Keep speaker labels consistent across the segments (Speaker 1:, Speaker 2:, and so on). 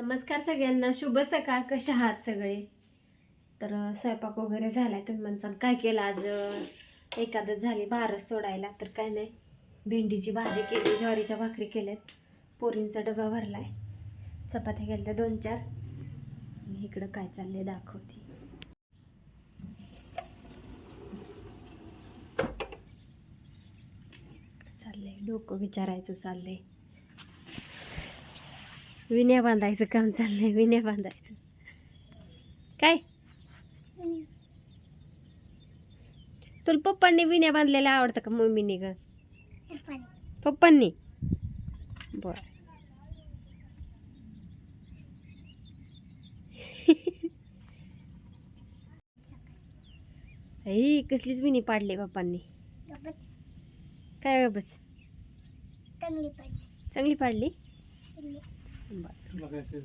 Speaker 1: नमस्कार सगळ्यांना. शुभ सकाळ. कशा आहात सगळे? तर स्वयंपाक वगैरे आहे तुम्ही म्हणसाल काय केलं आज एखादं झाली बारस सोडायला? तर काय नाही. भेंडीची भाजी केली ज्वारीच्या भाकरी केल्यात. पोरींचा डबा भरला आहे चपात्या केल्या दोन चार. इकडं काय चाललंय दाखवते. चाललंय. डोकं विचारायचं चाललंय. विण्या बांधायचं काम चाललंय विण्या बांधायचं. काय? तुला पप्पांनी विण्या बांधलेल्या आवडतं का मम्मीने ग? पप्पांनी. बर. आई कसलीच विणी पाडली पप्पांनी. काय बस?
Speaker 2: चांगली पाहिजे
Speaker 1: चांगली पाडली? बर.
Speaker 3: तुला काय कळत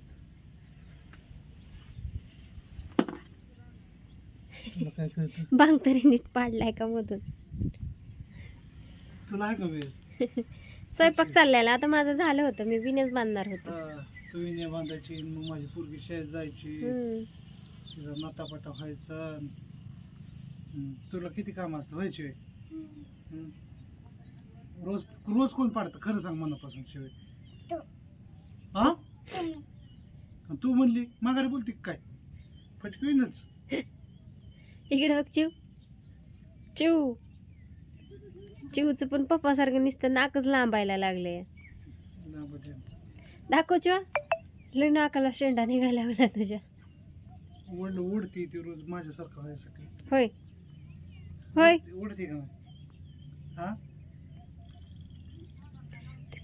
Speaker 3: तुला काय कळत
Speaker 1: बांग तरी नीट पाडलाय का मधून?
Speaker 3: तुला आहे का वेळ
Speaker 1: स्वयंपाक चाललेला आता माझं झालं होतं मी विण्याच बांधणार होतो.
Speaker 3: तू विण्या बांधायची मग माझी पोरगी शाळेत जायची. तिचा नातापाटा व्हायचा. तुला किती काम असतं व्हायचे रोज रोज कोण पाडतं? खरं सांग मनापासून शिवाय. आणि तू म्हणली माघारी बोलते काय? फटकवीनच
Speaker 1: इकडे बघ चिव. चिव. चिवचं पण पप्पासारखं नुसतं नाकच लांबायला लागले. दाखव चिवा. लय नाकाला शेंडा निघायला लागला तुझ्या.
Speaker 3: उडती ती रोज माझ्यासारखं व्हायसाठी.
Speaker 1: होय. होय.
Speaker 3: उडते का? हा?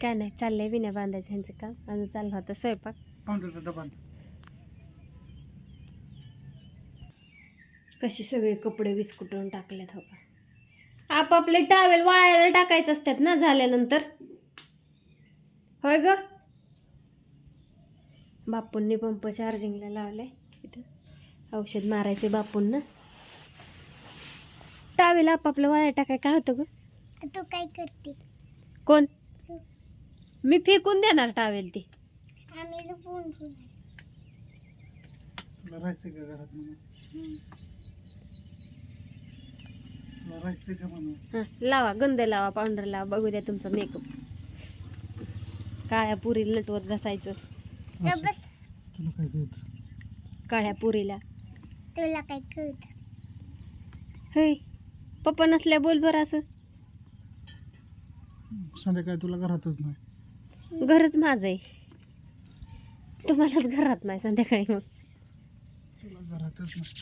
Speaker 1: काय नाही चाललंय विण्या बांधायचं ह्यांचं काम. अजून चाललं होतं स्वयंपाक. कसे सगळे कपडे विस्कुटून टाकलेत हो का? आपापले टावेल वाळायला टाकायचे असतात ना झाल्यानंतर. होय ग? बापूंनी पंप चार्जिंगला लावलाय इथं. औषध मारायचे बापूंना. टावेल आपापलं वाळायला टाकाय काय होतं ग?
Speaker 2: तू काय करते?
Speaker 1: कोण? मी फेकून देणार टावेल ती.
Speaker 2: आम्ही लपून
Speaker 3: राहायचं का घरात म्हणून? राहायचं का म्हणून?
Speaker 1: हां लावा गंध लावा पावडर लावा बघू द्या तुमचा मेकअप काळ्या बसायचं.
Speaker 2: तर बस.
Speaker 3: तुला काय कळत?
Speaker 1: काळ्या पुरीला.
Speaker 2: तुला काय कळत?
Speaker 1: होय. पप्पा नसल्या बोल बरं असं.
Speaker 3: संध्याकाळी तुला घरातच नाही.
Speaker 1: घरच माझं आहे. तुम्हालाच घरात नाही संध्याकाळी मग.
Speaker 3: तुला घरातच नाही.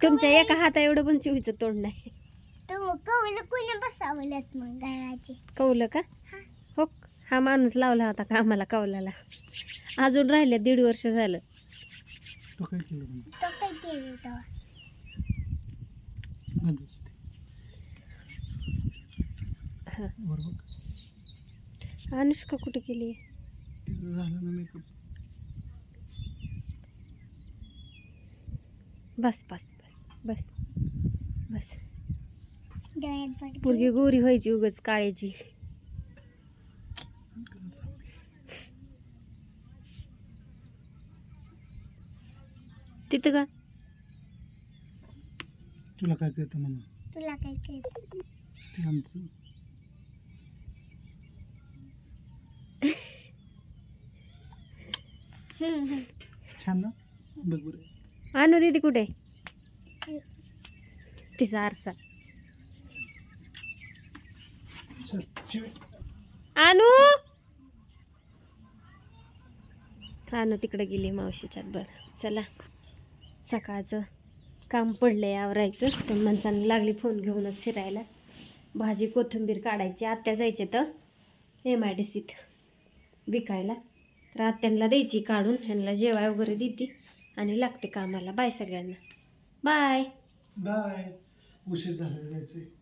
Speaker 1: तुमच्या एका हाता एवढं पण चिवीचं तोंड नाही.
Speaker 2: तू कवलं कोणी बसावल्यात मग गाळाचे
Speaker 1: कवलं का? हो. हा माणूस लावला होता का आम्हाला कवलाला अजून राहिले दीड वर्ष झालं.
Speaker 3: तू काय केलं म्हणून?
Speaker 2: तो काय केलं तेव्हा
Speaker 3: नदीच ते.
Speaker 1: हा. अनुष्का कुठे गेली?
Speaker 3: झालं ना मेकअप
Speaker 1: बस बस बस बस बस. पोरगी गोरी व्हायची उगच काळ्याची तिथं का?
Speaker 3: तुला काय कळतं म्हणून?
Speaker 2: तुला काय कळत?
Speaker 3: ते आमचं. छान ना? बघ बरं.
Speaker 1: आणू दीदी कुठे? तिचा आरसा. आणू? आणू तिकडे गेली मावशीच्यात. बरं चला. सकाळचं काम पडलं आहे आवरायचं. पण माणसाने लागली फोन घेऊनच फिरायला. भाजी कोथिंबीर काढायची. आत्या जायचे तर एम आय डी सीत विकायला. तर आत्यांना द्यायची काढून. ह्यांना जेवाय वगैरे देते. आणि लागते कामाला. बाय सगळ्यांना. बाय.
Speaker 3: बाय. उशीर झाला जायचं